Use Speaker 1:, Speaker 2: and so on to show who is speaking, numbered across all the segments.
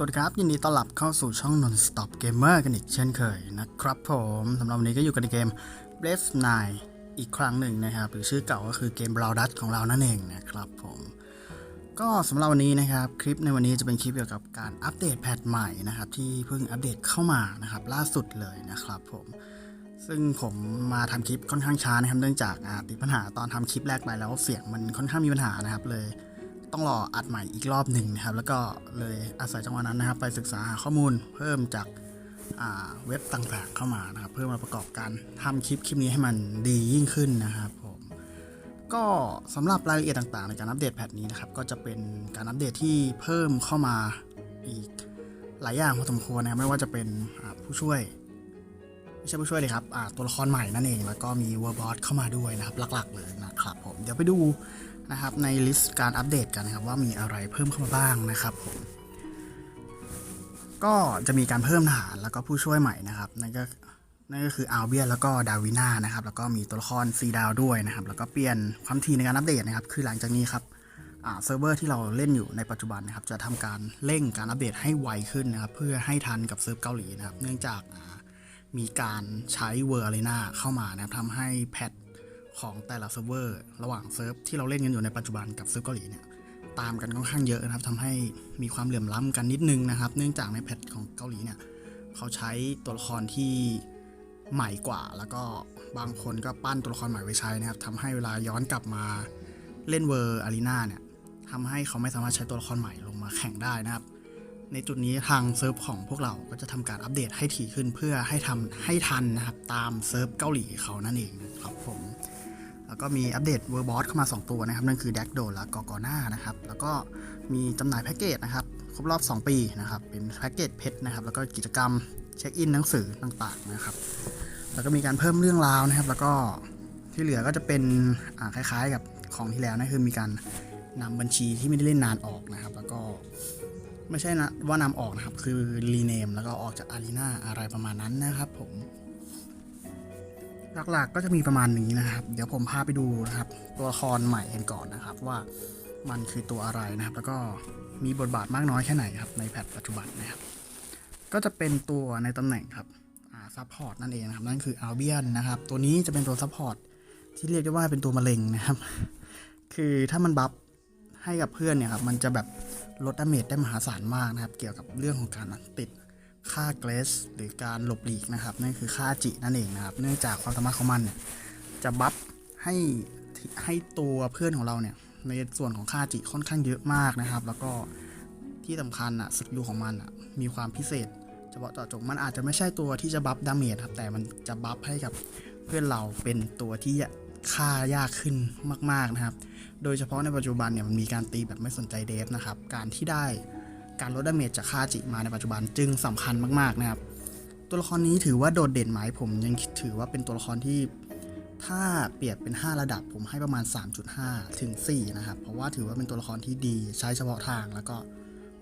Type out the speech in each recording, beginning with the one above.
Speaker 1: สวัสดีครับ ยินดีต้อนรับเข้าสู่ช่อง Non-Stop Gamer กันอีกเช่นเคยนะครับผมสำหรับวันนี้ก็อยู่กันในเกม Brave 9อีกครั้งหนึ่งนะครับ หรือชื่อเก่าก็คือเกม b r o w d u t ของเรานั่นเองนะครับผมก็สำหรับวันนี้นะครับ คลิปในวันนี้จะเป็นคลิปเกี่ยวกับการอัปเดตแพทใหม่นะครับที่เพิ่งอัปเดตเข้ามานะครับล่าสุดเลยนะครับผมซึ่งผมมาทำคลิปค่อนข้างช้านะครับเนื่องจากติดปัญหาตอนทำคลิปแรกไปแล้วเสียงมันค่อนข้างมีปัญหานะครับเลย ต้องรออัดใหม่อีกรอบหนึ่งนะครับ แล้วก็เลยอาศัยจังหวะนั้นนะครับ ไปศึกษาหาข้อมูลเพิ่มจากาเว็บต่างๆเข้ามานะครับ เพื่อมาประกอบการทำคลิปคลิปนี้ให้มันดียิ่งขึ้นนะครับผมก็สำหรับรายละเอียดต่างๆ ในการอัปเดตแพทนี้นะครับ ก็จะเป็นการอัปเดตที่เพิ่มเข้ามาอีกหลายอย่างพอสมควรนะรไม่ว่าจะเป็นผู้ช่วยไม่ใช่ผู้ช่วยเลยครับตัวละครใหม่นั่นเอง แล้วก็มีเวอร์บอสเข้ามาด้วยนะครับ หลักๆเลยนะครับผมเดี๋ยวไปดู นะครับในลิสต์การอัปเดตกันนะครับว่ามีอะไรเพิ่มเข้ามาบ้างนะครับผมก็จะมีการเพิ่มทหารแล้วก็ผู้ช่วยใหม่นะครับนั่นก็นั่นก็คืออัลเบียนแล้วก็ดาวิน่านะครับแล้วก็มีตัวละครซีดาวด้วยนะครับแล้วก็เปลี่ยนความถี่ในการอัปเดตนะครับคือหลังจากนี้ครับเซิร์ฟเวอร์ที่เราเล่นอยู่ในปัจจุบันนะครับจะทำการเร่งการอัปเดตให้ไวขึ้นนะครับเพื่อให้ทันกับเซิร์ฟเกาหลีนะครับเนื่องจากมีการใช้เวอร์อารีนาเข้ามานะครับทำให้แพท ของแต่ละเซิร์ฟเวอร์ระหว่างเซิร์ฟที่เราเล่นกันอยู่ในปัจจุบันกับเซิร์ฟเกาหลีเนี่ยตามกันค่อนข้างเยอะนะครับทำให้มีความเหลื่อมล้ำกันนิดนึงนะครับ เนื่องจากในแพทของเกาหลีเนี่ยเขาใช้ตัวละครที่ใหม่กว่า แล้วก็บางคนก็ปั้นตัวละครใหม่ไว้ใช้นะครับทำให้เวลาย้อนกลับมาเล่นเวอร์อารีนาเนี่ยทำให้เขาไม่สามารถใช้ตัวละครใหม่ลงมาแข่งได้นะครับ ในจุดนี้ทางเซิร์ฟของพวกเราก็จะทำการอัปเดตให้ถี่ขึ้นเพื่อให้ทำให้ทันนะครับตามเซิร์ฟเกาหลีเขานั่นเองครับผม แล้วก็มีอัปเดตเวอร์บอสเข้ามา 2 ตัวนะครับ นั่นคือแดกโดและกอกอน่านะครับ แล้วก็มีจำหน่ายแพ็กเกจนะครับ ครบรอบ 2 ปีนะครับ เป็นแพ็กเกจเพชรนะครับ แล้วก็กิจกรรมเช็คอินหนังสือต่างๆนะครับ แล้วก็มีการเพิ่มเรื่องราวนะครับ แล้วก็ที่เหลือก็จะเป็นคล้ายๆกับของที่แล้วนะคือมีการนำบัญชีที่ไม่ได้เล่นนานออกนะครับ แล้วก็ไม่ใช่นะว่านำออกนะครับ คือรีเนมแล้วก็ออกจากอารีนาอะไรประมาณนั้นนะครับผม หลักๆก็จะมีประมาณนี้นะครับ เดี๋ยวผมพาไปดูนะครับ ตัวละครใหม่กันก่อนนะครับ ว่ามันคือตัวอะไรนะครับ แล้วก็มีบทบาทมากน้อยแค่ไหนครับในแพทปัจจุบันนะครับ ก็จะเป็นตัวในตำแหน่งครับซัพพอร์ตนั่นเองนะครับ นั่นคืออัลเบียนนะครับ ตัวนี้จะเป็นตัวซัพพอร์ตที่เรียกได้ว่าเป็นตัวมะเร็งนะครับ คือถ้ามันบัฟให้กับเพื่อนเนี่ยครับ มันจะแบบลดดาเมจได้มหาศาลมากนะครับ เกี่ยวกับเรื่องของการติด ค่าเกรสหรือการหลบหลีกนะครับนั่นคือค่าจินั่นเองนะครับ เนื่องจากความสามารถของมันเนี่ยจะบัฟให้ให้ตัวเพื่อนของเราเนี่ยในส่วนของค่าจิค่อนข้างเยอะมากนะครับ แล้วก็ที่สำคัญอะสกิลของมันอะมีความพิเศษเฉพาะเจาะจงมันอาจจะไม่ใช่ตัวที่จะบัฟดาเมจครับแต่มันจะบัฟให้กับเพื่อนเราเป็นตัวที่ฆ่ายากขึ้นมาก ๆนะครับ โดยเฉพาะในปัจจุบันเนี่ยมันมีการตีแบบไม่สนใจเดฟนะครับ การที่ได้ การลดดาเมจจากค่าจิมาในปัจจุบันจึงสำคัญมากๆนะครับ ตัวละครนี้ถือว่าโดดเด่นไหมผมยังถือว่าเป็นตัวละครที่ถ้าเปรียบเป็น 5 ระดับผมให้ประมาณ 3.5 ถึง 4 นะครับ เพราะว่าถือว่าเป็นตัวละครที่ดีใช้เฉพาะทางแล้วก็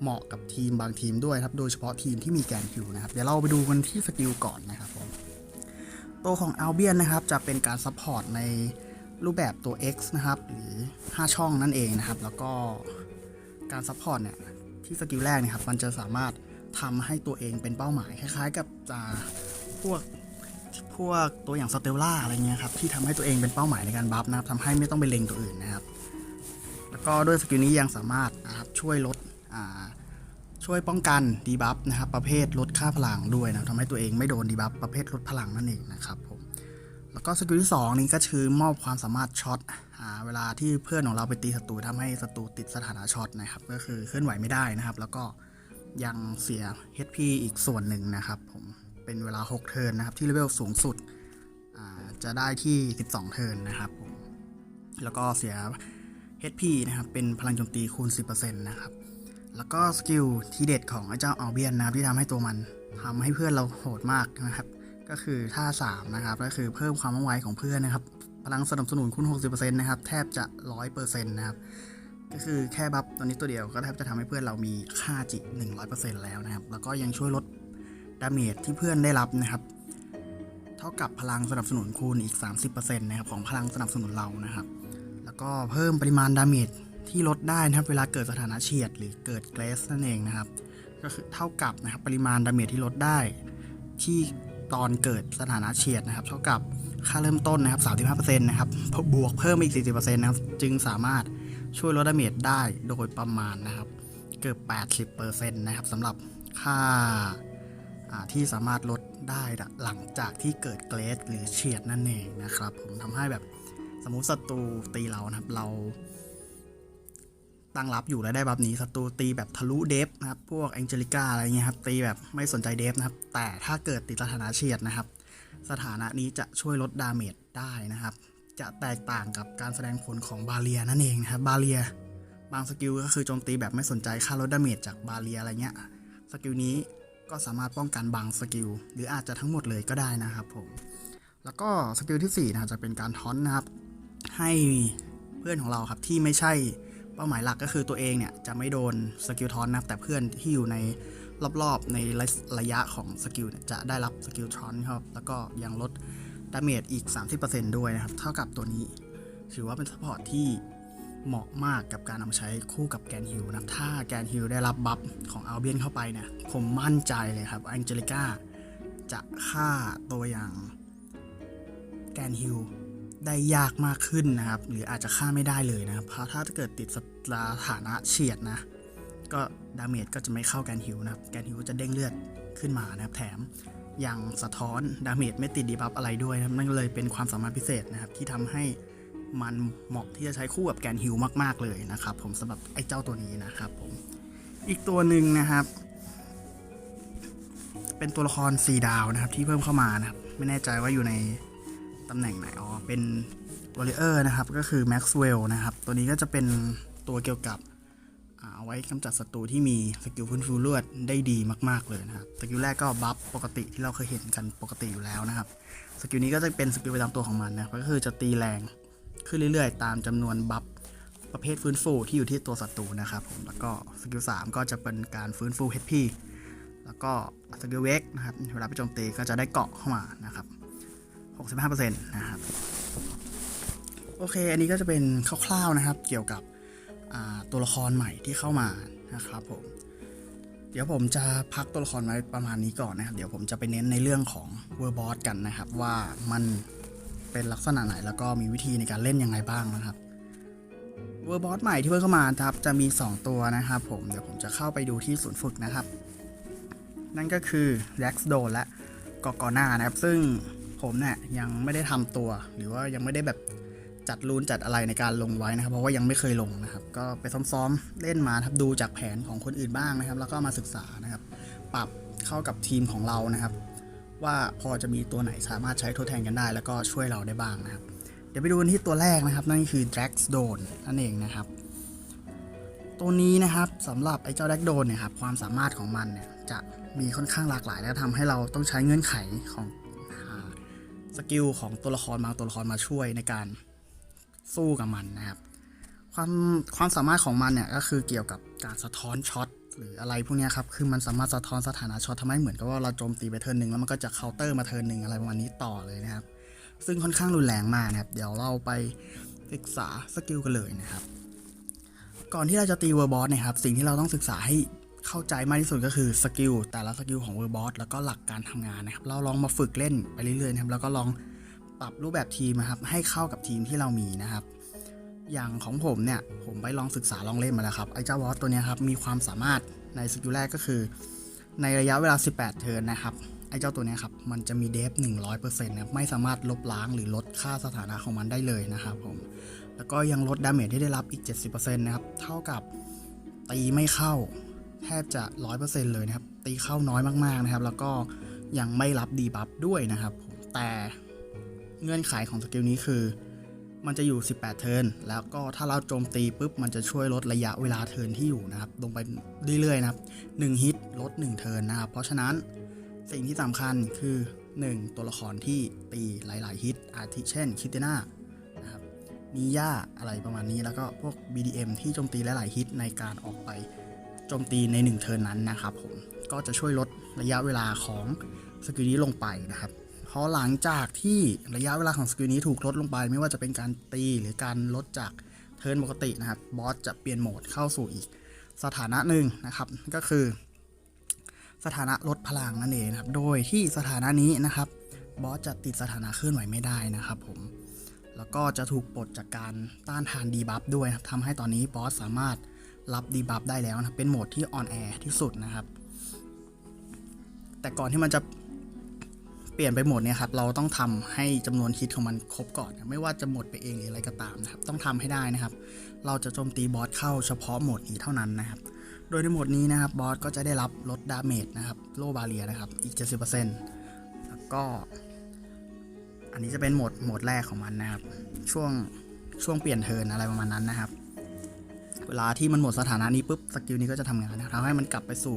Speaker 1: เหมาะกับทีมบางทีมด้วยครับ โดยเฉพาะทีมที่มีแกนคิวนะครับ เดี๋ยวเราไปดูกันที่สกิลก่อนนะครับผมตัวของอัลเบียนนะครับ จะเป็นการซัพพอร์ตในรูปแบบตัว X นะครับ หรือ 5 ช่องนั่นเองนะครับ แล้วก็การซัพพอร์ตเนี่ย ที่สกิลแรกเนี่ยครับมันจะสามารถทำให้ตัวเองเป็นเป้าหมายคล้ายๆ กับอ่าพวกพวกตัวอย่างสเตลล่าอะไรเงี้ยครับที่ทำให้ตัวเองเป็นเป้าหมายในการบัฟนะครับทำให้ไม่ต้องไปเล็งตัวอื่นนะครับ แล้วก็ด้วยสกิลนี้ยังสามารถนะครับช่วยลดช่วยป้องกันดีบัฟนะครับประเภทลดค่าพลังด้วยนะทำให้ตัวเองไม่โดนดีบัฟประเภทลดพลังนั่นเองนะครับผม แล้วก็สกิลที่ 2 นี้ก็คือมอบความสามารถช็อตเวลาที่เพื่อนของเราไปตีศัตรูทำให้ศัตรูติดสถานะช็อตนะครับ ก็คือเคลื่อนไหวไม่ได้นะครับ แล้วก็ยังเสีย HP อีกส่วนหนึ่งนะครับ ผมเป็นเวลา 6 เทิร์นนะครับ ที่เลเวลสูงสุดจะได้ที่ 12 เทิร์นนะครับผมแล้วก็เสีย HP นะครับเป็นพลังโจมตีคูณ 10%นะครับแล้วก็สกิลที่เด็ดของไอ้เจ้าอัลเบียนนะครับที่ทำให้ตัวมันทำให้เพื่อนเราโหดมากนะครับ ก็คือท่า 3 นะครับ ก็คือเพิ่มความว่องไวของเพื่อนนะครับ พลังสนับสนุนคูณ60%นะครับ แทบจะ 100%นะครับ ก็คือแค่บัฟตัวนี้ตัวเดียวก็แทบจะทำให้เพื่อนเรามีค่าจิ 100%แล้วนะครับ แล้วก็ยังช่วยลดดาเมจที่เพื่อนได้รับนะครับ เท่ากับพลังสนับสนุนคูณอีก 30%นะครับของพลังสนับสนุนเรานะครับ แล้วก็เพิ่มปริมาณดาเมจที่ลดได้นะครับเวลาเกิดสถานะเฉียดหรือเกิดเกรสนั่นเองนะครับ ก็คือเท่ากับนะครับปริมาณดาเมจที่ลดได้ที่ ตอนเกิดสถานะเฉียดนะครับเท่ากับค่าเริ่มต้นนะครับ35%นะครับบวกเพิ่มอีก 40%นะครับจึงสามารถช่วยลดดาเมจได้โดยประมาณนะครับ เกือบ 80%นะครับสำหรับค่าาที่สามารถลดได้หลังจากที่เกิดเกรดหรือเฉียดนั่นเองนะครับ ผมทำให้แบบสมมุติศัตรูตีเรานะครับเรา ตั้งรับอยู่แล้วได้แบบนี้ศัตรูตีแบบทะลุเดฟนะครับ พวกแองเจลิก้าอะไรเงี้ยครับ ตีแบบไม่สนใจเดฟนะครับ แต่ถ้าเกิดติดสถานะเฉียดนะครับ สถานะนี้จะช่วยลดดาเมจได้นะครับ จะแตกต่างกับการแสดงผลของบาเลียนั่นเองนะครับ บาเลีย บางสกิลก็คือโจมตีแบบไม่สนใจค่าลดดาเมจจากบาเลียอะไรเงี้ย สกิลนี้ก็สามารถป้องกันบางสกิล หรืออาจจะทั้งหมดเลยก็ได้นะครับผม แล้วก็สกิลที่สี่นะจะเป็นการทอนนะครับ ให้เพื่อนของเราครับที่ไม่ใช่ เป้าหมายหลักก็คือตัวเองเนี่ยจะไม่โดนสกิลทอนนะแต่เพื่อนที่อยู่ในรอบๆในระยะของสกิลจะได้รับสกิลทอนครับแล้วก็ยังลดดาเมจอีก 30%ด้วยนะครับ เท่ากับตัวนี้ถือว่าเป็นซัพพอร์ตที่เหมาะมากกับการนำมาใช้คู่กับแกนฮิลนะถ้าแกนฮิลได้รับบัฟของอัลเบียนเข้าไปเนี่ยผมมั่นใจเลยครับแองเจลิก้าจะฆ่าตัวอย่างแกนฮิล ได้ยากมากขึ้นนะครับ หรืออาจจะฆ่าไม่ได้เลยนะครับเพราะถ้าเกิดติดสถานะเฉียดนะ ก็ดาเมจก็จะไม่เข้าแกนฮิวนะครับ แกนฮิวจะเด้งเลือดขึ้นมานะครับ แถมยังสะท้อนดาเมจไม่ติดดีบัฟอะไรด้วยนะครับ นั่นเลยเป็นความสามารถพิเศษนะครับ ที่ทำให้มันเหมาะที่จะใช้คู่กับแกนฮิวมาก ๆ เลยนะครับ ผมสำหรับไอ้เจ้าตัวนี้นะครับผมอีกตัวหนึ่งนะครับ เป็นตัวละคร4ดาวนะครับ ที่เพิ่มเข้ามานะครับ ไม่แน่ใจว่าอยู่ใน ตำแหน่งไหนอ๋อเป็นวอลเลเยอร์นะครับก็คือ Maxwell นะครับตัวนี้ก็จะเป็นตัวเกี่ยวกับเอาไว้กำจัดศัตรูที่มีสกิลฟื้นฟูเลือดได้ดีมาก ๆ เลยนะครับสกิลแรกก็บัฟปกติที่เราเคยเห็นกันปกติอยู่แล้วนะครับสกิลนี้ก็จะเป็นสกิลประจำตัวของมันนะครับก็คือจะตีแรงขึ้นเรื่อย ๆ ตามจำนวนบัฟประเภทฟื้นฟูที่อยู่ที่ตัวศัตรูนะครับผมแล้วก็สกิล3ก็จะเป็นการฟื้นฟู HP แล้วก็สกิลเวกนะครับเวลาไปโจมตีก็จะได้เกาะเข้ามานะครับ 65%นะครับโอเค อันนี้ก็จะเป็นคร่าวๆนะครับ เกี่ยวกับตัวละครใหม่ที่เข้ามานะครับผม เดี๋ยวผมจะพักตัวละครไว้ประมาณนี้ก่อนนะครับ เดี๋ยวผมจะไปเน้นในเรื่องของเวอร์บอสกันนะครับ ว่ามันเป็นลักษณะไหนแล้วก็มีวิธีในการเล่นยังไงบ้างนะครับเวอร์บอสใหม่ที่เพิ่งเข้ามาครับจะมี 2 ตัวนะครับผมเดี๋ยวผมจะเข้าไปดูที่ศูนย์ฝึกนะครับ นั่นก็คือแร็กซ์โดและกอกอนานะครับ ซึ่ง ผมเนี่ยยังไม่ได้ทำตัว หรือว่ายังไม่ได้แบบจัดรูนจัดอะไรในการลงไว้นะครับ เพราะว่ายังไม่เคยลงนะครับ ก็ไปซ้อมๆเล่นมาครับดูจากแผนของคนอื่นบ้างนะครับ แล้วก็มาศึกษานะครับ ปรับเข้ากับทีมของเรานะครับ ว่าพอจะมีตัวไหนสามารถใช้ทดแทนกันได้ แล้วก็ช่วยเราได้บ้างนะครับ เดี๋ยวไปดูที่ตัวแรกนะครับ นั่นคือ d r a x d o n นั่นเองนะครับ ตัวนี้นะครับสำหรับไอ้เจ้าแดกโดนเนี่ยครับความสามารถของมันเนี่ยจะมีค่อนข้างหลากหลาย และทำให้เราต้องใช้เงื่อนไขของ สกิลของตัวละครบางตัวละครมาช่วยในการสู้กับมันนะครับ ความความสามารถของมันเนี่ยก็คือเกี่ยวกับการสะท้อนช็อตหรืออะไรพวกนี้ครับคือมันสามารถสะท้อนสถานะช็อตทำให้เหมือนกับว่าเราโจมตีไปเทิร์นหนึ่งแล้วมันก็จะเคาน์เตอร์มาเทิร์นหนึ่งอะไรประมาณนี้ต่อเลยนะครับ ซึ่งค่อนข้างรุนแรงมากนะครับ เดี๋ยวเราไปศึกษาสกิลกันเลยนะครับ ก่อนที่เราจะตีเวอร์บอสนะครับ สิ่งที่เราต้องศึกษาให้ เข้าใจมากที่สุดก็คือสกิลแต่ละสกิลของเวอร์บอสแล้วก็หลักการทำงานนะครับ เราลองมาฝึกเล่นไปเรื่อยๆนะครับแล้วก็ลองปรับรูปแบบทีมนะครับ ให้เข้ากับทีมที่เรามีนะครับ อย่างของผมเนี่ย ผมไปลองศึกษาลองเล่นมาแล้วครับไอ้เจ้าวอสตัวเนี้ยครับมีความสามารถในสกิลแรกก็คือ ในระยะเวลา 18 เทิร์นนะครับไอ้เจ้าตัวเนี้ยครับมันจะมีเดฟ 100%นะครับไม่สามารถลบล้างหรือลดค่าสถานะของมันได้เลยนะครับผมแล้วก็ยังลดดาเมจที่ได้รับอีก 70%นะครับเท่ากับตีไม่เข้า แทบจะ 100%เลยนะครับ ตีเข้าน้อยมากๆนะครับ แล้วก็ยังไม่รับดีบัฟด้วยนะครับ แต่เงื่อนไขของสกิลนี้คือ มันจะอยู่ 18 เทิร์นแล้วก็ถ้าเราโจมตีปุ๊บ มันจะช่วยลดระยะเวลาเทิร์นที่อยู่นะครับ ลงไปเรื่อยๆนะครับ 1 ฮิตลด 1 เทิร์นนะครับ เพราะฉะนั้นสิ่งที่สำคัญคือ 1 ตัวละครที่ตีหลาย ๆ ฮิต อาทิเช่นคิเตนานะครับมีย่าอะไรประมาณนี้แล้วก็พวก BDM ที่โจมตีหลาย ๆ ฮิตในการออกไป โจมตีใน 1 เทิร์นนั้นนะครับผมก็จะช่วยลดระยะเวลาของสกิลนี้ลงไปนะครับเพราะหลังจากที่ระยะเวลาของสกิลนี้ถูกลดลงไป ไม่ว่าจะเป็นการตีหรือการลดจากเทิร์นปกตินะครับบอสจะเปลี่ยนโหมดเข้าสู่อีกสถานะหนึ่งนะครับก็คือ สถานะลดพลังนั่นเองนะครับโดยที่สถานะนี้นะครับบอสจะติดสถานะเคลื่อนไหวไม่ได้นะครับผมแล้วก็จะถูกปลดจากการต้านทานดีบัฟด้วยครับทำให้ตอนนี้บอสสามารถ รับดีบัฟได้แล้วนะเป็นโหมดที่ออนแอร์ที่สุดนะครับ แต่ก่อนที่มันจะเปลี่ยนไปโหมดเนี่ยครับ เราต้องทำให้จำนวนฮิตของมันครบก่อนนะไม่ว่าจะหมดไปเองหรืออะไรก็ตามนะครับ ต้องทำให้ได้นะครับ เราจะโจมตีบอสเข้าเฉพาะโหมดนี้เท่านั้นนะครับ โดยในโหมดนี้นะครับบอสก็จะได้รับลดดาเมจนะครับโลบาเรียนะครับอีก 70%แล้วก็ อันนี้จะเป็นโหมดโหมดแรกของมันนะครับ ช่วงช่วงเปลี่ยนเทิร์นอะไรประมาณนั้นนะครับ เวลาที่มันหมดสถานะนี้ปุ๊บสกิลนี้ก็จะทำงานนะครับทำให้มันกลับไปสู่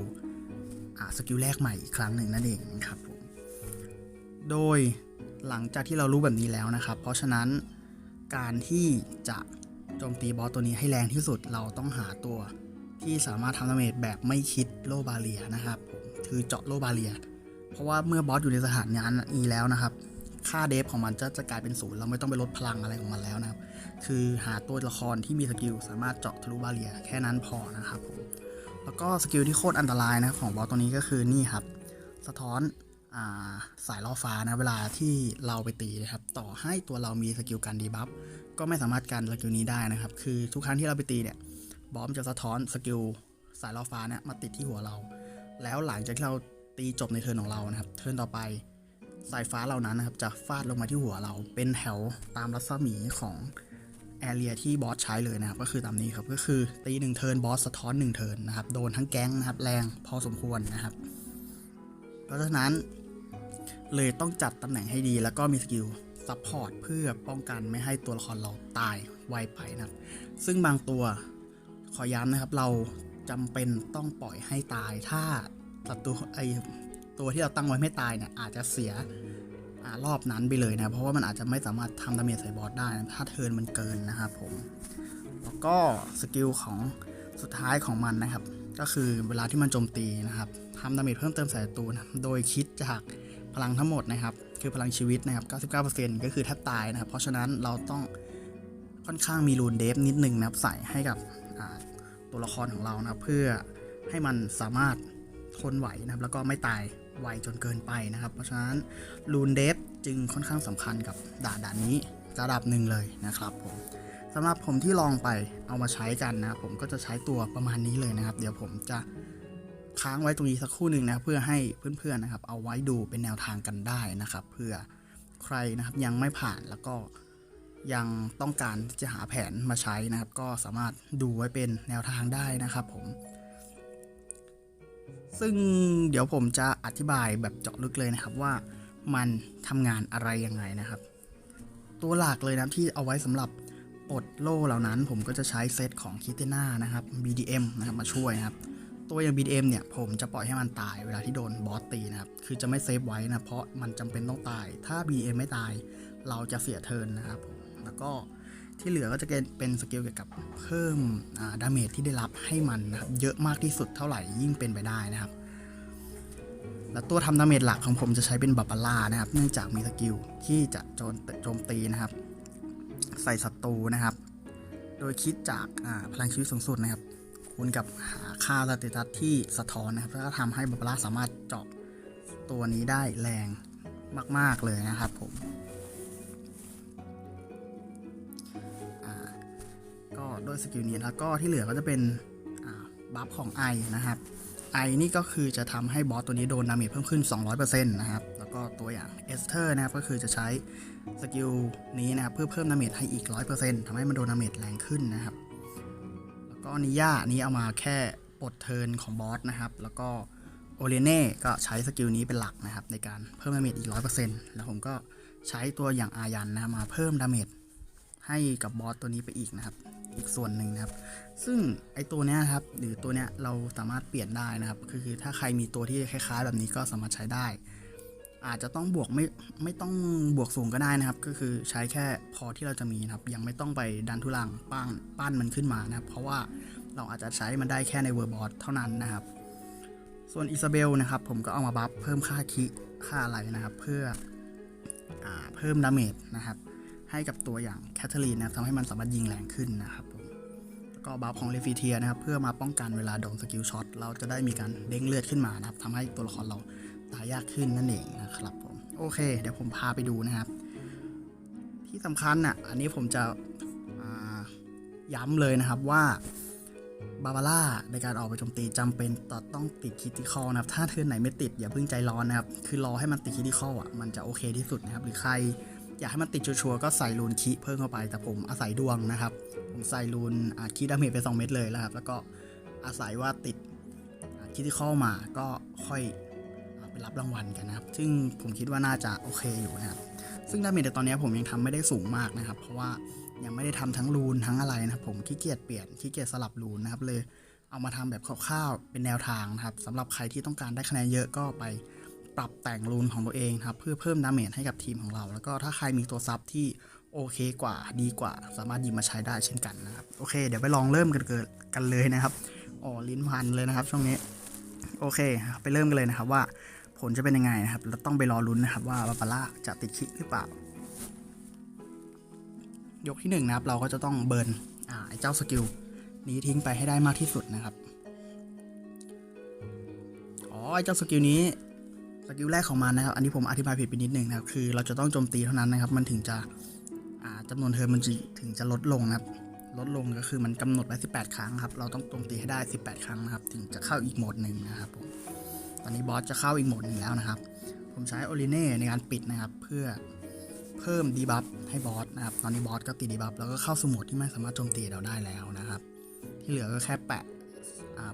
Speaker 1: สกิลแรกใหม่อีกครั้งหนึ่งนั่นเองนะครับผมโดยหลังจากที่เรารู้แบบนี้แล้วนะครับ เพราะฉะนั้นการที่จะโจมตีบอสตัวนี้ให้แรงที่สุดเราต้องหาตัวที่สามารถทำดาเมจแบบไม่คิดโลบาเรียนะครับผมคือเจาะโลบาเรีย เพราะว่าเมื่อบอสอยู่ในสถานะนี้แล้วนะครับ ค่าเดฟของมันจะจะกลายเป็นศูนย์เราไม่ต้องไปลดพลังอะไรของมันแล้วนะครับ คือหาตัวละครที่มีสกิลสามารถเจาะทะลุบาเรียแค่นั้นพอนะครับผมแล้วก็สกิลที่โคตรอันตรายนะของบอสตัวนี้ก็คือนี่ครับ สะท้อนอาสายล่อฟ้านะเวลาที่เราไปตีนะครับ ต่อให้ตัวเรามีสกิลการดีบัฟก็ไม่สามารถกันสกิลนี้ได้นะครับ คือทุกครั้งที่เราไปตีเนี่ยบอสจะสะท้อนสกิลสายล่อฟ้าเนี่ยมาติดที่หัวเรา แล้วหลังจากที่เราตีจบในเทิร์นของเรานะครับ เทิร์นต่อไป สายฟ้าเหล่านั้นนะครับจะฟาดลงมาที่หัวเราเป็นแถวตามรัศมีของแอเรียที่บอสใช้เลยนะครับก็คือตามนี้ครับก็คือตีหนึ่งเทิร์นบอสสะท้อนหนึ่งเทิร์นนะครับโดนทั้งแก๊งนะครับแรงพอสมควรนะครับ เพราะฉะนั้นเลยต้องจัดตำแหน่งให้ดีแล้วก็มีสกิลซัพพอร์ตเพื่อป้องกันไม่ให้ตัวละครเราตายไวไปนะครับ ซึ่งบางตัวขอย้ำนะครับเราจำเป็นต้องปล่อยให้ตายถ้าศัตรูไอ ตัวที่เราตั้งไว้ไม่ตายเนี่ยอาจจะเสียอรอบนั้นไปเลยนะเพราะว่ามันอาจจะไม่สามารถทำดาเมจใส่บอสได้นะถ้าเทินมันเกินนะครับผม แล้วก็สกิลของสุดท้ายของมันนะครับ ก็คือเวลาที่มันโจมตีนะครับทำดาเมจเพิ่มเติมใส่ศัตรูนะโดยคิดจากพลังทั้งหมดนะครับ คือพลังชีวิตนะครับ 99%ก็คือแทบตายนะครับ เพราะฉะนั้นเราต้องค่อนข้างมีรูนเดฟนิดนึงนะครับใส่ให้กับตัวละครของเรานะครับ เพื่อให้มันสามารถทนไหวนะครับ แล้วก็ไม่ตาย ไวจนเกินไปนะครับ เพราะฉะนั้นรูนเดฟจึงค่อนข้างสำคัญกับด่านด่านนี้ระดับหนึ่งเลยนะครับผมสำหรับผมที่ลองไปเอามาใช้กันนะผมก็จะใช้ตัวประมาณนี้เลยนะครับ เดี๋ยวผมจะค้างไว้ตรงนี้สักครู่หนึ่งนะเพื่อให้เพื่อนๆนะครับ เอาไว้ดูเป็นแนวทางกันได้นะครับ เพื่อใครนะครับยังไม่ผ่านแล้วก็ยังต้องการที่จะหาแผนมาใช้นะครับ ก็สามารถดูไว้เป็นแนวทางได้นะครับผม ซึ่งเดี๋ยวผมจะอธิบายแบบเจาะลึกเลยนะครับว่ามันทำงานอะไรยังไงนะครับ ตัวหลักเลยนะที่เอาไว้สำหรับปลดโล่เหล่านั้น ผมก็จะใช้เซตของคิเตนานะครับ BDM นะครับมาช่วยนะครับ ตัวอย่าง BDM เนี่ยผมจะปล่อยให้มันตายเวลาที่โดนบอสตีนะครับ คือจะไม่เซฟไว้นะเพราะมันจำเป็นต้องตาย ถ้า BDM ไม่ตาย เราจะเสียเทิร์นนะครับแล้วก็ ที่เหลือก็จะเป็นสกิลเกี่ยวกับเพิ่มดาเมจที่ได้รับให้มันนะครับเยอะมากที่สุดเท่าไหร่ยิ่งเป็นไปได้นะครับ และตัวทำดาเมจหลักของผมจะใช้เป็นบับบัลล่านะครับ เนื่องจากมีสกิลที่จะโจมตีนะครับ ใส่ศัตรูนะครับ โดยคิดจากพลังชีวิตสูงสุดนะครับคูณกับหาค่าสเตตัสที่สะท้อนนะครับแล้วก็ทำให้บับบัลล่าสามารถเจาะตัวนี้ได้แรงมาก ๆ เลยนะครับผม ก็โดยสกิลนี้แล้วก็ที่เหลือก็จะเป็นบัฟของไอนะครับไอนี่ก็คือจะทำให้บอสตัวนี้โดนดาเมจเพิ่มขึ้น 200%นะครับ แล้วก็ตัวอย่างเอสเทอร์นะครับ ก็คือจะใช้สกิลนี้นะครับ เพื่อเพิ่มดาเมจให้อีก 100%ทำให้มันโดนดาเมจแรงขึ้นนะครับ แล้วก็นิย่านี้เอามาแค่ปลดเทิร์นของบอสนะครับ แล้วก็โอเลเน่ก็ใช้สกิลนี้เป็นหลักนะครับ ในการเพิ่มดาเมจอีก 100%แล้วผมก็ใช้ตัวอย่างอายันนะมาเพิ่มดาเมจให้กับบอสตัวนี้ไปอีกนะครับ อีกส่วนหนึ่งนะครับ ซึ่งไอตัวเนี้ยครับหรือตัวเนี้ยเราสามารถเปลี่ยนได้นะครับคือถ้าใครมีตัวที่คล้ายๆ แบบนี้ก็สามารถใช้ได้ อาจจะต้องบวกไม่ไม่ต้องบวกสูงก็ได้นะครับ ก็คือใช้แค่พอที่เราจะมีนะครับ ยังไม่ต้องไปดันทุลังปั้งปั้นมันขึ้นมานะครับ เพราะว่าเราอาจจะใช้มันได้แค่ในเวอร์บอสเท่านั้นนะครับ ส่วนอิซาเบลนะครับ ผมก็เอามาบัฟเพิ่มค่าคิค่าอะไรนะครับ เพื่ออเพิ่มดาเมจนะครับ ให้กับตัวอย่างแคทเธอรีนนะครับทำให้มันสามารถยิงแรงขึ้นนะครับผมแล้วก็บัฟของเลฟิเทียนะครับเพื่อมาป้องกันเวลาโดนสกิลช็อตเราจะได้มีการเด้งเลือดขึ้นมานะครับทำให้ตัวละครเราตายยากขึ้นนั่นเองนะครับผมโอเค เดี๋ยวผมพาไปดูนะครับ ที่สำคัญน่ะอันนี้ผมจะย้ำเลยนะครับว่าบาบาร่าในการออกไปโจมตีจำเป็นต,ต้องติดคิติคอลนะครับ ถ้าเทินไหนไม่ติดอย่าเพิ่งใจร้อนนะครับ คือรอให้มันติดคิติคอลอะมันจะโอเคที่สุดนะครับ หรือใคร อยากให้มันติดชัวร์ก็ใส่รูนคิเพิ่มเข้าไป แต่ผมอาศัยดวงนะครับ ผมใส่รูนคิดาเมจไป 2 เม็ดเลยแล้วครับ แล้วก็อาศัยว่าติดคิติคอมาก็ค่อยไปรับรางวัลกันนะครับ ซึ่งผมคิดว่าน่าจะโอเคอยู่นะครับ ซึ่งดาเมจในตอนนี้ผมยังทำไม่ได้สูงมากนะครับ เพราะว่ายังไม่ได้ทำทั้งรูนทั้งอะไรนะครับ ผมขี้เกียจเปลี่ยนขี้เกียจสลับรูนนะครับเลยเอามาทำแบบคร่าวๆเป็นแนวทางนะครับสำหรับใครที่ต้องการได้คะแนนเยอะก็ไป ปรับแต่งรูนของตัวเองครับเพื่อเพิ่มดาเมจให้กับทีมของเรา แล้วก็ถ้าใครมีตัวซับที่โอเคกว่าดีกว่า สามารถหยิบมาใช้ได้เช่นกันนะครับโอเค เดี๋ยวไปลองเริ่มกันเกิดกันเลยนะครับอ๋อลิ้นพันเลยนะครับ ช่วงนี้โอเคไปเริ่มกันเลยนะครับว่าผลจะเป็นยังไงนะครับเราต้องไปรอลุ้นนะครับว่าบาบาร่าจะติดคิหรือเปล่า ยกที่หนึ่งนะครับเราก็จะต้องเบิร์นอ่าไอเจ้าสกิลนี้ทิ้งไปให้ได้มากที่สุดนะครับอ๋อไอเจ้าสกิลนี้ สกิลแรกของมันนะครับ อันนี้ผมอธิบายผิดไปนิดนึงนะครับ คือเราจะต้องโจมตีเท่านั้นนะครับ มันถึงจะอ่าจำนวนเทิร์นมันถึงจะลดลงนะครับ ลดลงก็คือมันกำหนดไว้ 18 ครั้งครับ เราต้องโจมตีให้ได้ 18 ครั้งนะครับ ถึงจะเข้าอีกโหมดหนึ่งนะครับผมตอนนี้บอสจะเข้าอีกโหมดหนึ่งแล้วนะครับ ผมใช้โอลิเน่ในการปิดนะครับ เพื่อเพิ่มดีบัฟให้บอสนะครับ ตอนนี้บอสก็ติดดีบัฟแล้วก็เข้าสมุดที่ไม่สามารถโจมตีเราได้แล้วนะครับ ที่เหลือก็แค่แปะ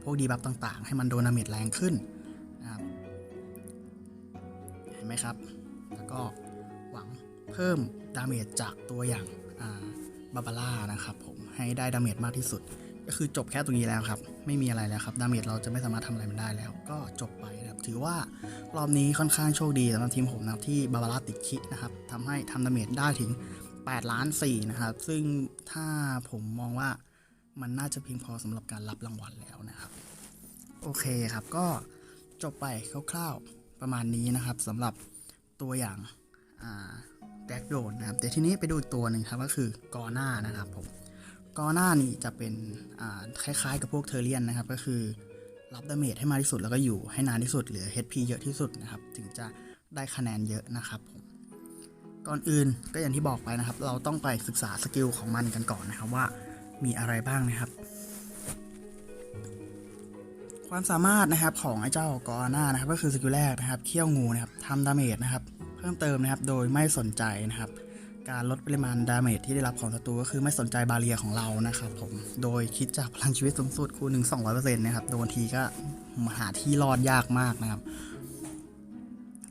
Speaker 1: พวกดีบัฟต่างๆ ให้มันโดนดาเมจแรงขึ้น นไหมครับ แล้วก็หวังเพิ่มดาเมจจากตัวอย่างอ่าบาบาร่านะครับผมให้ได้ดาเมจมากที่สุด ก็คือจบแค่ตรงนี้แล้วครับ ไม่มีอะไรแล้วครับ ดาเมจเราจะไม่สามารถทำอะไรมันได้แล้ว ก็จบไปนะครับ ถือว่ารอบนี้ค่อนข้างโชคดีสำหรับทีมผมนะครับที่บาบาร่าติดคิดนะครับทำให้ทำดาเมจได้ถึง8ล้าน4นะครับ ซึ่งถ้าผมมองว่ามันน่าจะเพียงพอสำหรับการรับรางวัลแล้วนะครับ โอเคครับก็จบไปคร่าวๆ ประมาณนี้นะครับสำหรับตัวอย่างแดกโดนนะครับเดี๋ยวทีนี้ไปดูตัวหนึ่งครับก็คือกอหน้านะครับผมกอหน้านี่จะเป็นคล้ายๆกับพวกเทอร์เรียนนะครับ ก็คือรับดาเมจให้มากที่สุดแล้วก็อยู่ให้นานที่สุดเหลือ HP เยอะที่สุดนะครับ ถึงจะได้คะแนนเยอะนะครับผมก่อนอื่นก็อย่างที่บอกไปนะครับ เราต้องไปศึกษาสกิลของมันกันก่อนนะครับว่ามีอะไรบ้างนะครับ ความสามารถนะครับของไอ้เจ้ากอหน้านะครับก็คือสกิลแรกนะครับเขี้ยวงูนะครับทำดาเมจนะครับเพิ่มเติมนะครับโดยไม่สนใจนะครับ การลดปริมาณดาเมจที่ได้รับของศัตรูก็คือไม่สนใจบาเรียของเรานะครับผมโดยคิดจากพลังชีวิตสูงสุดคูณหนึ่งสองร้อยเปอร์เซ็นต์นะครับโดนทีก็หาที่รอดยากมากนะครับ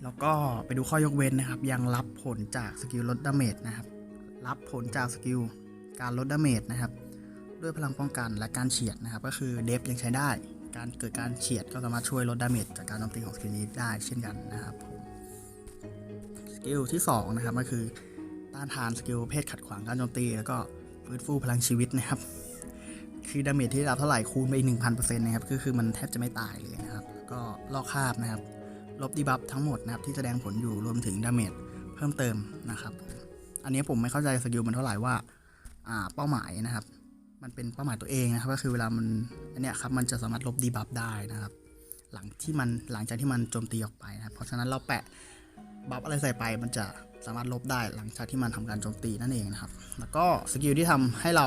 Speaker 1: แล้วก็ไปดูข้อยกเว้นนะครับ ยังรับผลจากสกิลลดดาเมจนะครับรับผลจากสกิลการลดดาเมจนะครับ ด้วยพลังป้องกันและการเฉียดนะครับ ก็คือเดฟยังใช้ได้ การเกิดการเฉียดก็สามารถช่วยลดดาเมจจากการโจมตีของสกิลนี้ได้เช่นกันนะครับผมสกิลที่สองนะครับก็คือต้านทานสกิลเพศขัดขวางการโจมตี แล้วก็ฟื้นฟูพลังชีวิตนะครับ คือดาเมจที่รับเท่าไหร่คูณไปอีกหนึ่งพันเปอร์เซ็นต์นะครับก็คือมันแทบจะไม่ตายเลยนะครับแล้วก็ลอกคาบนะครับ ลบดีบัฟทั้งหมดนะครับที่แสดงผลอยู่รวมถึงดาเมจเพิ่มเติมนะครับ อันนี้ผมไม่เข้าใจสกิลมันเท่าไหร่ว่าอ่าเป้าหมายนะครับ มันเป็นเป้าหมายตัวเองนะครับก็คือเวลามันอันเนี้ยครับมันจะสามารถลบดีบัฟได้นะครับ หลังที่มันหลังจากที่มันโจมตีออกไปนะครับเพราะฉะนั้นเราแปะบัฟอะไรใส่ไปมันจะสามารถลบได้หลังจากที่มันทำการโจมตีนั่นเองนะครับ แล้วก็สกิลที่ทำให้เรา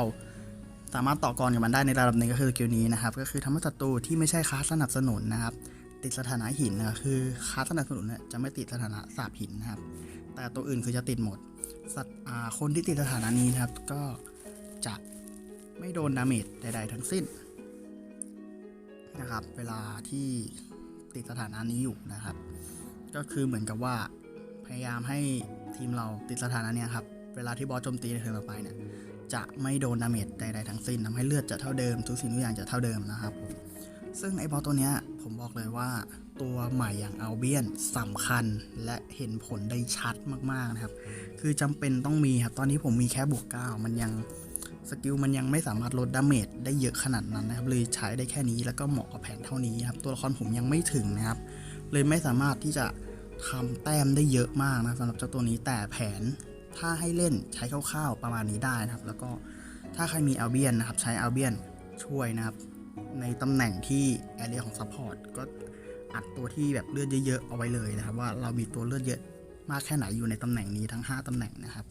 Speaker 1: สามารถต่อกรกับมันได้ในระดับหนึ่งก็คือสกิลนี้นะครับ ก็คือทำให้ศัตรูที่ไม่ใช่คลาสนับสนุนนะครับ ติดสถานะหินนะค,คือคลาสนับสนุนเนี่ยจะไม่ติดสถานะสาบหินนะครับ แต่ตัวอื่นคือจะติดหมดสัตว์คนที่ติดสถานะนี้นะครับ ก็จะ ไม่โดนดาเมจใด ๆ ทั้งสิ้นนะครับ เวลาที่ติดสถานะนี้อยู่นะครับ ก็คือเหมือนกับว่าพยายามให้ทีมเราติดสถานะเนี้ยครับ เวลาที่บอสโจมตีในเทิร์นต่อไปเนี่ยจะไม่โดนดาเมจใดๆทั้งสิ้นทำให้เลือดจะเท่าเดิมทุกสิ่งทุกอย่างจะเท่าเดิมนะครับผมซึ่งไอ้บอสตัวเนี้ยผมบอกเลยว่าตัวใหม่อย่างอัลเบียนสำคัญและเห็นผลได้ชัดมากๆนะครับ คือจำเป็นต้องมีครับ ตอนนี้ผมมีแค่บวกเก้ามันยัง สกิลมันยังไม่สามารถลดดาเมจได้เยอะขนาดนั้นนะครับเลยใช้ได้แค่นี้แล้วก็เหมาะกับแผนเท่านี้ครับตัวละครผมยังไม่ถึงนะครับเลยไม่สามารถที่จะทำแต้มได้เยอะมากนะสำหรับเจ้าตัวนี้แต่แผนถ้าให้เล่นใช้คร่าวๆประมาณนี้ได้นะครับ แล้วก็ถ้าใครมีอัลเบียนนะครับใช้อัลเบียนช่วยนะครับ ในตำแหน่งที่แอเรียของซัพพอร์ตก็อัดตัวที่แบบเลือดเยอะๆเอาไว้เลยนะครับ ว่าเรามีตัวเลือดเยอะมากแค่ไหนอยู่ในตำแหน่งนี้ทั้ง 5ตำแหน่งนะครับ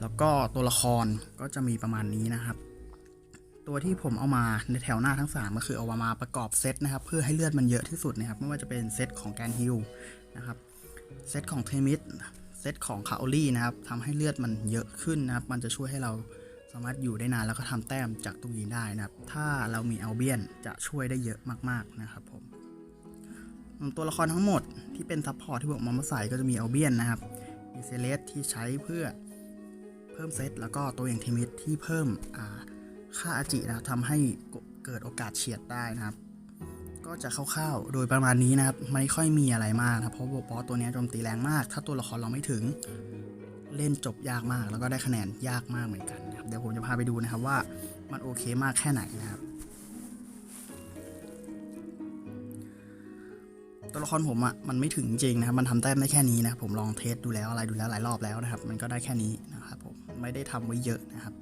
Speaker 1: แล้วก็ตัวละครก็จะมีประมาณนี้นะครับ ตัวที่ผมเอามาในแถวหน้าทั้ง 3 ก็คือเอามาประกอบเซตนะครับ เพื่อให้เลือดมันเยอะที่สุดนะครับ ไม่ว่าจะเป็นเซตของแกนฮิลนะครับ เซตของเทมิสเซตของคาโอลี่นะครับทำให้เลือดมันเยอะขึ้นนะครับ มันจะช่วยให้เราสามารถอยู่ได้นานแล้วก็ทำแต้มจากตรงนี้ได้นะครับ ถ้าเรามีเอลเบียนจะช่วยได้เยอะมากๆนะครับผมตัวละครทั้งหมดที่เป็นซัพพอร์ตที่ผมเอมาใส่ก็จะมีเอลเบียนนะครับมีเซเลสที่ใช้เพื่อ เพิ่มเซตแล้วก็ตัวอย่างเทมิสที่เพิ่มค่าอาจินะทำให้เกิดโอกาสเฉียดได้นะครับ ก็จะคร่าวๆโดยประมาณนี้นะครับ ไม่ค่อยมีอะไรมากนะครับเพราะบอสตัวนี้โจมตีแรงมาก ถ้าตัวละครเราไม่ถึงเล่นจบยากมาก แล้วก็ได้คะแนนยากมากเหมือนกันนะครับเดี๋ยวผมจะพาไปดูนะครับว่ามันโอเคมากแค่ไหนนะครับตัวละครผมอะ่ะมันไม่ถึงจริงนะครับ มันทำแต้มได้แค่นี้นะครับผมลองเทสดูแล้วอะไรดูแล้วหลายรอบแล้วนะครับ มันก็ได้แค่นี้นะครับผม ไม่ได้ทำไว้เยอะนะครับ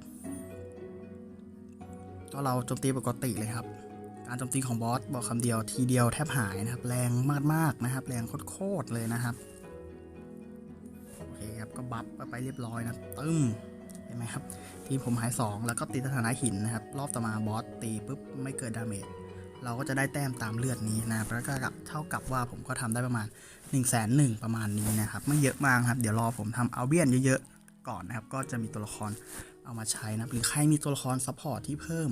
Speaker 1: ก็เราโจมตีปกติเลยครับ การโจมตีของบอสบอกคำเดียวทีเดียวแทบหายนะครับ แรงมากๆนะครับ แรงโคตรเลยนะครับโอเคครับก็บัฟไปเรียบร้อยนะตึ้มเห็นไหมครับ ทีมผมหาย 2 แล้วก็ตีสถานะหินนะครับ รอบต่อมาบอสตีปุ๊บไม่เกิดดาเมจเราก็จะได้แต้มตามเลือดนี้นะครับแล้วก็เท่ากับว่าผมก็ทำได้ประมาณ1นึ่งแสนหนึ่งประมาณนี้นะครับ ไม่เยอะมากครับ เดี๋ยวรอผมทำเอาเบียนเยอะๆ ก่อนนะครับ ก็จะมีตัวละครเอามาใช้นะหรือใครมีตัวละครซัพพอร์ตที่เพิ่ม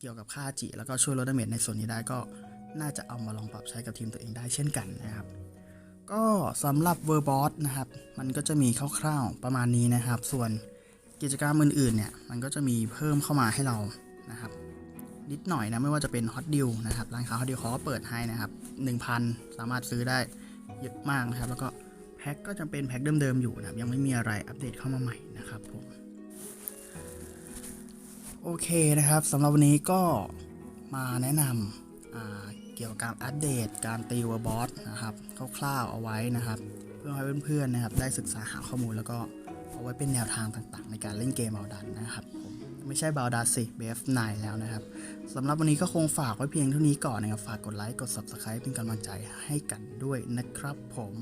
Speaker 1: เกี่ยวกับค่าจิแล้วก็ช่วยลดดาเมจในส่วนนี้ได้ก็น่าจะเอามาลองปรับใช้กับทีมตัวเองได้เช่นกันนะครับ ก็สำหรับเวอร์บอสนะครับ มันก็จะมีคร่าวๆประมาณนี้นะครับ ส่วนกิจกรรมอื่นๆเนี่ยมันก็จะมีเพิ่มเข้ามาให้เรานะครับนิดหน่อยนะไม่ว่าจะเป็นฮอตดิวนะครับร้านค้าฮอตดิวเขาก็เปิดให้นะครับ 1,000 สามารถซื้อได้เยอะมากนะครับ แล้วก็ พ็คก็จะเป็นแพ็คเดิมๆอยู่นะครับยังไม่มีอะไรอัปเดตเข้ามาใหม่นะครับผมโอเคนะครับสำหรับวันนี้ก็มาแนะนำเกี่ยวกับการอัปเดตการตีวอร์บอสนะครับคร่าวๆเอาไว้นะครับ เพื่อให้เพื่อนๆนะครับได้ศึกษาหาข้อมูลแล้วก็เอาไว้เป็นแนวทางต่างๆ ในการเล่นเกมบาดันนะครับผมไม่ใช่บาดันสิ BF9 แล้วนะครับสำหรับวันนี้ก็คงฝากไว้เพียงเท่านี้ก่อนนะครับ ฝากกดไลค์กด Subscribe เป็นกำลังใจให้กันด้วยนะครับผม